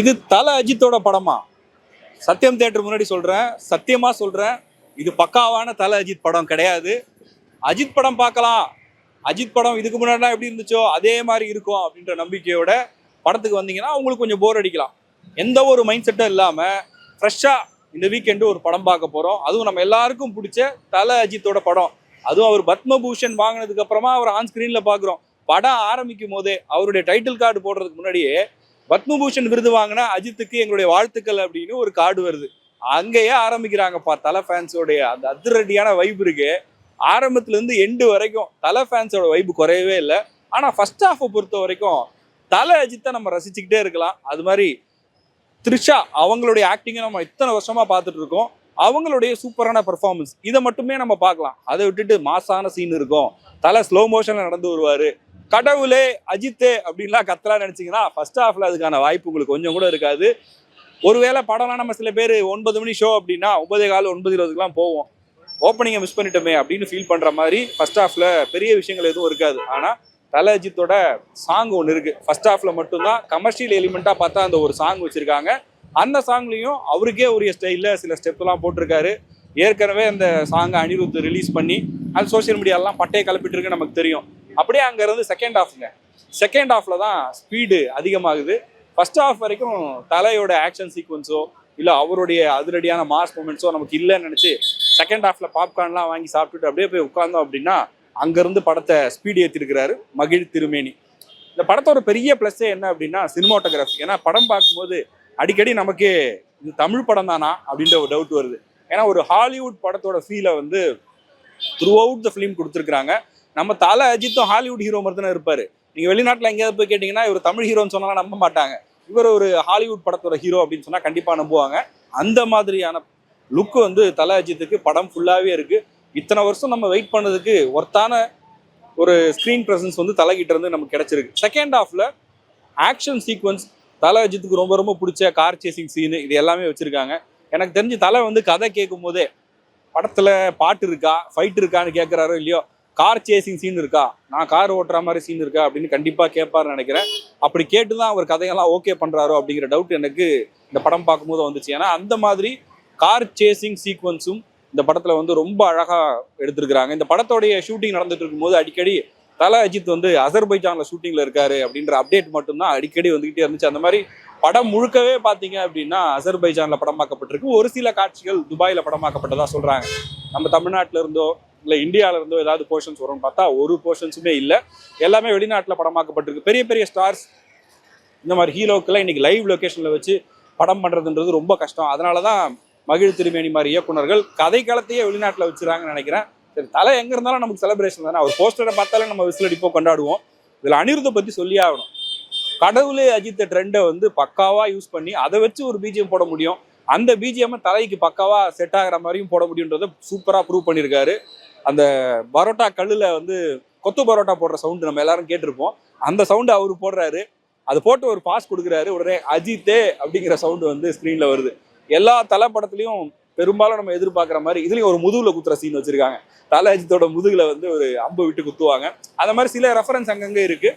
இது தலை அஜித்தோட படமா? சத்யம் தேட்டர் முன்னாடி சொல்கிறேன் சத்தியமாக சொல்கிறேன் இது பக்காவான தலை அஜித் படம் கிடையாது. அஜித் படம் பார்க்கலாம். அஜித் படம் இதுக்கு முன்னாடிலாம் எப்படி இருந்துச்சோ அதே மாதிரி இருக்கும் அப்படின்ற நம்பிக்கையோட படத்துக்கு வந்தீங்கன்னா உங்களுக்கு கொஞ்சம் போர் அடிக்கலாம். எந்த ஒரு மைண்ட் செட்டும் இல்லாமல் ஃப்ரெஷ்ஷாக இந்த வீக்கெண்டு ஒரு படம் பார்க்க போகிறோம் அதுவும் நம்ம எல்லாருக்கும் பிடிச்ச தலை அஜித்தோட படம். அதுவும் அவர் பத்மபூஷன் வாங்கினதுக்கு அப்புறமா அவர் ஆன் ஸ்க்ரீனில் பார்க்குறோம். படம் ஆரம்பிக்கும் போதே அவருடைய டைட்டில் கார்டு போடுறதுக்கு முன்னாடியே பத்மபூஷன் விருது வாங்கின அஜித்துக்கு எங்களுடைய வாழ்த்துக்கள் அப்படின்னு ஒரு கார்டு வருது. அங்கேயே ஆரம்பிக்கிறாங்கப்பா தலை ஃபேன்ஸோடைய அந்த அதிரடியான வைப் இருக்கு. ஆரம்பத்துல இருந்து எண்டு வரைக்கும் தலை ஃபேன்ஸோட வைப் குறையவே இல்லை. ஆனா ஃபர்ஸ்ட் ஹாஃபை பொறுத்த வரைக்கும் தலை அஜித்தை நம்ம ரசிச்சுக்கிட்டே இருக்கலாம். அது மாதிரி த்ரிஷா அவங்களுடைய ஆக்டிங்கை நம்ம இத்தனை வருஷமா பார்த்துட்டு இருக்கோம். அவங்களுடைய சூப்பரான பெர்ஃபார்மன்ஸ் இதை மட்டுமே நம்ம பார்க்கலாம். அதை விட்டுட்டு மாசான சீன் இருக்கும். தலை ஸ்லோ மோஷன்ல நடந்து வருவாரு. கடவுளே அஜித்தே அப்படின்லாம் கத்தலாம் நினச்சிங்கன்னா ஃபர்ஸ்ட் ஹாஃப்ல அதுக்கான வாய்ப்பு உங்களுக்கு கொஞ்சம் கூட இருக்காது. ஒருவேளை படம்லாம் நம்ம சில பேர் ஒன்பது மணி ஷோ அப்படின்னா ஒன்பதே கால் ஒன்பது இருபதுக்குலாம் போவோம். ஓப்பனிங்கை மிஸ் பண்ணிட்டோமே அப்படின்னு ஃபீல் பண்ணுற மாதிரி ஃபர்ஸ்ட் ஹாஃபில் பெரிய விஷயங்கள் எதுவும் இருக்காது. ஆனால் தல அஜித்தோட சாங் ஒன்று இருக்குது ஃபர்ஸ்ட் ஹாஃபில் மட்டும்தான் கமர்ஷியல் எலிமெண்ட்டாக பார்த்தா அந்த ஒரு சாங் வச்சுருக்காங்க. அந்த சாங்லேயும் அவருக்கே உரிய ஸ்டைலில் சில ஸ்டெப்லாம் போட்டிருக்காரு. ஏற்கனவே அந்த சாங்கை அனிருத் ரிலீஸ் பண்ணி அது சோஷியல் மீடியாலாம் பட்டையை கிளப்பிட்டு இருக்கு நமக்கு தெரியும். அப்படியே அங்கேருந்து செகண்ட் ஆஃப்ங்க செகண்ட் ஆஃபில் தான் ஸ்பீடு அதிகமாகுது. ஃபர்ஸ்ட் ஆஃப் வரைக்கும் தலையோட ஆக்ஷன் சீக்வன்ஸோ இல்லை அவருடைய அதிரடியான மாஸ் மூமெண்ட்ஸோ நமக்கு இல்லைன்னு நினச்சி செகண்ட் ஹாஃப்ல பாப்கார்ன்லாம் வாங்கி சாப்பிட்டுட்டு அப்படியே போய் உட்கார்ந்தோம் அப்படின்னா அங்கேருந்து படத்தை ஸ்பீடு ஏற்றிருக்கிறாரு மகிழ் திருமேனி. இந்த படத்தோட பெரிய ப்ளஸ்ஸே என்ன அப்படின்னா சினிமாட்டோகிராஃபி ஏன்னா படம் பார்க்கும்போது அடிக்கடி நமக்கு இது தமிழ் படம் தானா அப்படின்ற ஒரு டவுட் வருது. ஏன்னா ஒரு ஹாலிவுட் படத்தோட ஃபீலை வந்து த்ரூ அவுட் த ஃபிலிம் கொடுத்துருக்காங்க நம்ம தலை அஜித்தும் ஹாலிவுட் ஹீரோ மாதிரி தானே இருப்பாரு. நீங்க வெளிநாட்டில் எங்கேயாவது போய் கேட்டீங்கன்னா இவர் தமிழ் ஹீரோன்னு சொன்னாலும் நம்ப மாட்டாங்க. இவர் ஒரு ஹாலிவுட் படத்தோட ஹீரோ அப்படின்னு சொன்னா கண்டிப்பா நம்புவாங்க. அந்த மாதிரியான லுக் வந்து தலை அஜித்துக்கு படம் ஃபுல்லாவே இருக்கு. இத்தனை வருஷம் நம்ம வெயிட் பண்ணதுக்கு ஒர்த்தான ஒரு ஸ்க்ரீன் ப்ரெசன்ஸ் வந்து தலைகிட்ட இருந்து நமக்கு கிடைச்சிருக்கு. செகண்ட் ஹாஃப்ல ஆக்ஷன் சீக்வன்ஸ் தலை அஜித்துக்கு ரொம்ப ரொம்ப பிடிச்ச கார் சேசிங் சீனு இது எல்லாமே வச்சிருக்காங்க. எனக்கு தெரிஞ்சு தலை வந்து கதை கேட்கும் போதே படத்துல பாட்டு இருக்கா? ஃபைட் இருக்கான்னு கேட்குறாரோ இல்லையோ? கார் சேசிங் சீன் இருக்கா? நான் கார் ஓட்டுற மாதிரி சீன் இருக்கா? அப்படின்னு கண்டிப்பா கேட்பாருன்னு நினைக்கிறேன். அப்படி கேட்டு தான் அவர் கதையெல்லாம் ஓகே பண்றாரோ அப்படிங்கிற டவுட் எனக்கு இந்த படம் பார்க்கும்போது வந்துச்சு. ஏன்னா அந்த மாதிரி கார் சேசிங் சீக்வன்ஸும் இந்த படத்துல வந்து ரொம்ப அழகா எடுத்திருக்கிறாங்க. இந்த படத்தோடைய ஷூட்டிங் நடந்துட்டு இருக்கும்போது அடிக்கடி தல அஜித் வந்து அசர்பைஜான்ல ஷூட்டிங்ல இருக்காரு அப்படின்ற அப்டேட் மட்டும்தான் அடிக்கடி வந்துகிட்டே இருந்துச்சு. அந்த மாதிரி படம் முழுக்கவே பாத்தீங்க அப்படின்னா அசர்பைஜான்ல படமாக்கப்பட்டிருக்கு ஒரு சில காட்சிகள் துபாயில படமாக்கப்பட்டதா சொல்றாங்க. நம்ம தமிழ்நாட்டில இருந்தோ இல்ல இந்தியால இருந்தோ ஏதாவது போர்ஷன்ஸ் வரும்னு பார்த்தா ஒரு போர்ஷன்ஸுமே இல்லை. எல்லாமே வெளிநாட்டுல படமாக்கப்பட்டிருக்கு பெரிய பெரிய ஸ்டார்ஸ் இந்த மாதிரி ஹீரோக்கெல்லாம் இன்னைக்கு லைவ் லொக்கேஷனில் வச்சு படம் பண்றதுன்றது ரொம்ப கஷ்டம். அதனாலதான் மகிழ் திருமேனி மாதிரி இயக்குனர்கள் கதை களத்தையே வெளிநாட்டுல வச்சிருக்காங்கன்னு நினைக்கிறேன். சரி தலை எங்க இருந்தாலும் நமக்கு செலிப்ரேஷன் தானே? அவர் போஸ்டரை பார்த்தாலே நம்ம விசில் அடிப்போம் கொண்டாடுவோம். இதுல அனிருத்தை பத்தி சொல்லி ஆகணும். கடவுளே அஜித்த ட்ரெண்டை வந்து பக்காவா யூஸ் பண்ணி அதை வச்சு ஒரு பிஜிஎம் போட முடியும். அந்த பிஜிஎம் தலைக்கு பக்காவா செட் ஆகுற மாதிரியும் போட முடியுன்றதை சூப்பரா ப்ரூவ் பண்ணியிருக்காரு. அந்த பரோட்டா கல்லுல வந்து கொத்து பரோட்டா போடுற சவுண்டு நம்ம எல்லாரும் கேட்டிருப்போம். அந்த சவுண்டு அவர் போடுறாரு. அது போட்டு ஒரு பாஸ் கொடுக்குறாரு. உடனே அஜித்தே அப்படிங்கிற சவுண்டு வந்து ஸ்க்ரீனில் வருது. எல்லா தலை படத்துலயும் பெரும்பாலும் நம்ம எதிர்பார்க்குற மாதிரி இதுலேயும் ஒரு முதுகில் குத்துற சீன் வச்சுருக்காங்க. தலை அஜித்தோட வந்து ஒரு அம்பு விட்டு குத்துவாங்க. அந்த மாதிரி சில ரெஃபரன்ஸ் அங்கங்கே இருக்குது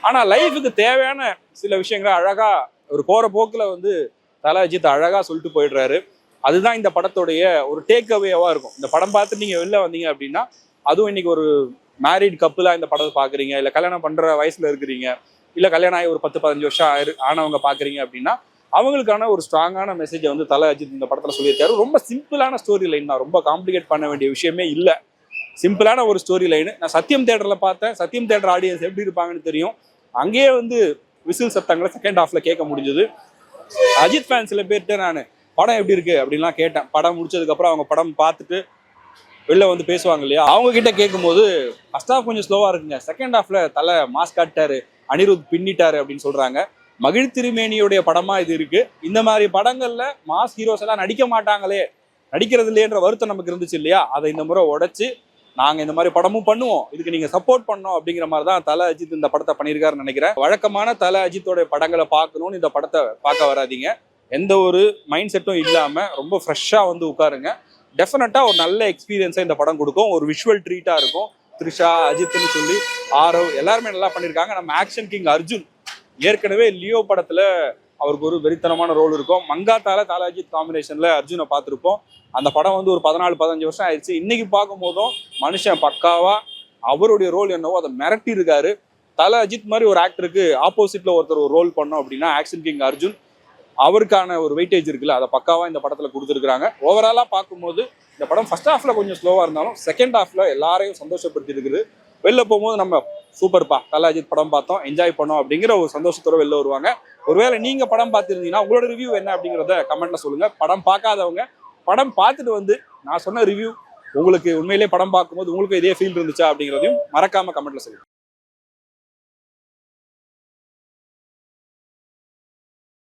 ஆனால் லைஃபுக்கு தேவையான சில விஷயங்களை அழகாக ஒரு போகிற போக்கில் வந்து தல அழகாக சொல்லிட்டு போயிடுறாரு. அதுதான் இந்த படத்துடைய ஒரு டேக் அவேவாக இருக்கும். இந்த படம் பார்த்து நீங்கள் வெளில வந்தீங்க அப்படின்னா அதுவும் இன்னைக்கு ஒரு மேரிட் கப்புலாக இந்த படத்தை பார்க்குறீங்க இல்லை கல்யாணம் பண்ணுற வயசில் இருக்கிறீங்க இல்லை கல்யாணம் ஆகி ஒரு பத்து பதினஞ்சு வருஷம் ஆயிரு- ஆனவங்க பார்க்குறீங்க அப்படின்னா அவங்களுக்கான ஒரு ஸ்ட்ராங்கான மெசேஜை வந்து தலை அஜித் இந்த படத்தில் சொல்லியிருக்காரு. ரொம்ப சிம்பிளான ஸ்டோரி லைன் தான். ரொம்ப காம்ப்ளிகேட் பண்ண வேண்டிய விஷயமே இல்லை. சிம்பிளான ஒரு ஸ்டோரி லைனு நான் சத்யம் தேட்டரில் பார்த்தேன். சத்யம் தேட்டர் ஆடியன்ஸ் எப்படி இருப்பாங்கன்னு தெரியும். அங்கேயே வந்து விசில் சத்தங்களை செகண்ட் ஹாஃப்ல கேட்க முடிஞ்சது. அஜித் ஃபேன் சில பேர்கிட்ட நான் படம் எப்படி இருக்கு? அப்படின்லாம் கேட்டேன். படம் முடிச்சதுக்கப்புறம் அவங்க படம் பார்த்துட்டு வெளில வந்து பேசுவாங்க இல்லையா? அவங்க கிட்ட கேட்கும்போது ஃபர்ஸ்ட் ஹாஃப் கொஞ்சம் ஸ்லோவாக இருக்குங்க. செகண்ட் ஹாஃப்ல தலை மாஸ்க் காட்டாரு அனிருத் பின்னிட்டாரு அப்படின்னு சொல்றாங்க. மகிழ் திருமேனியுடைய படமா இது இருக்கு. இந்த மாதிரி படங்கள்ல மாஸ் ஹீரோஸ் எல்லாம் நடிக்க மாட்டாங்களே நடிக்கிறது இல்லையன்ற வருத்தம் நமக்கு இருந்துச்சு இல்லையா? அதை இந்த முறை உடைச்சு நாங்க இந்த மாதிரி படமும் பண்ணுவோம். இதுக்கு நீங்க சப்போர்ட் பண்ணோம் அப்படிங்கிற மாதிரி தான் தல அஜித் இந்த படத்தை பண்ணியிருக்காருன்னு நினைக்கிறேன். வழக்கமான தல அஜித்தோட படங்களை பார்க்கணும்னு இந்த படத்தை பார்க்க வராதீங்க. எந்த ஒரு மைண்ட் செட்டும் இல்லாம ரொம்ப ஃப்ரெஷ்ஷா வந்து உட்காருங்க. டெஃபினட்டா ஒரு நல்ல எக்ஸ்பீரியன்ஸை இந்த படம் கொடுக்கும். ஒரு விஷுவல் ட்ரீட்டா இருக்கும். த்ரிஷா அஜித்னு சொல்லி ஆரவ் எல்லாருமே நல்லா பண்ணியிருக்காங்க. நம்ம ஆக்ஷன் கிங் அர்ஜுன் ஏற்கனவே லியோ படத்துல அவருக்கு ஒரு வெறித்தனமான ரோல் இருக்கும். மங்காத்தால தாலாஜி அஜித் காம்பினேஷன்ல அர்ஜுனை பார்த்துருப்போம். அந்த படம் வந்து ஒரு பதினாலு பதினஞ்சு வருஷம் ஆயிடுச்சு. இன்னைக்கு பார்க்கும் போதும் மனுஷன் பக்காவா அவருடைய ரோல் என்னவோ அதை மிரட்டி இருக்காரு தல அஜித் மாதிரி ஒரு ஆக்டருக்கு ஆப்போசிட்ல ஒருத்தர் ஒரு ரோல் பண்ணோம் அப்படின்னா ஆக்ஷன் கிங் அர்ஜுன் அவருக்கான ஒரு வெயிட்டேஜ் இருக்குல்ல அதை பக்காவா இந்த படத்துல கொடுத்துருக்காங்க ஓவராலா பார்க்கும்போது இந்த படம் ஃபர்ஸ்ட் ஹாஃப்ல கொஞ்சம் ஸ்லோவா இருந்தாலும் செகண்ட் ஹாஃப்ல எல்லாரையும் சந்தோஷப்படுத்தி இருக்குது வெளில போகும்போது நம்ம சூப்பர்ப்பா. கலாஜித் படம் பார்த்தோம். என்ஜாய் பண்ணோம் அப்படிங்கிற ஒரு சந்தோஷத்தோட வெளில வருவாங்க. ஒருவேளை நீங்க படம் பார்த்துருந்தீங்கன்னா உங்களோட ரிவ்யூ என்ன அப்படிங்கிறத கமெண்ட்ல சொல்லுங்க. படம் பார்க்காதவங்க படம் பார்த்துட்டு வந்து நான் சொன்ன ரிவ்யூ உங்களுக்கு உண்மையிலேயே படம் பார்க்கும்போது உங்களுக்கு இதே ஃபீல் இருந்துச்சா அப்படிங்கிறதையும் மறக்காம கமெண்ட்ல சொல்லுங்க.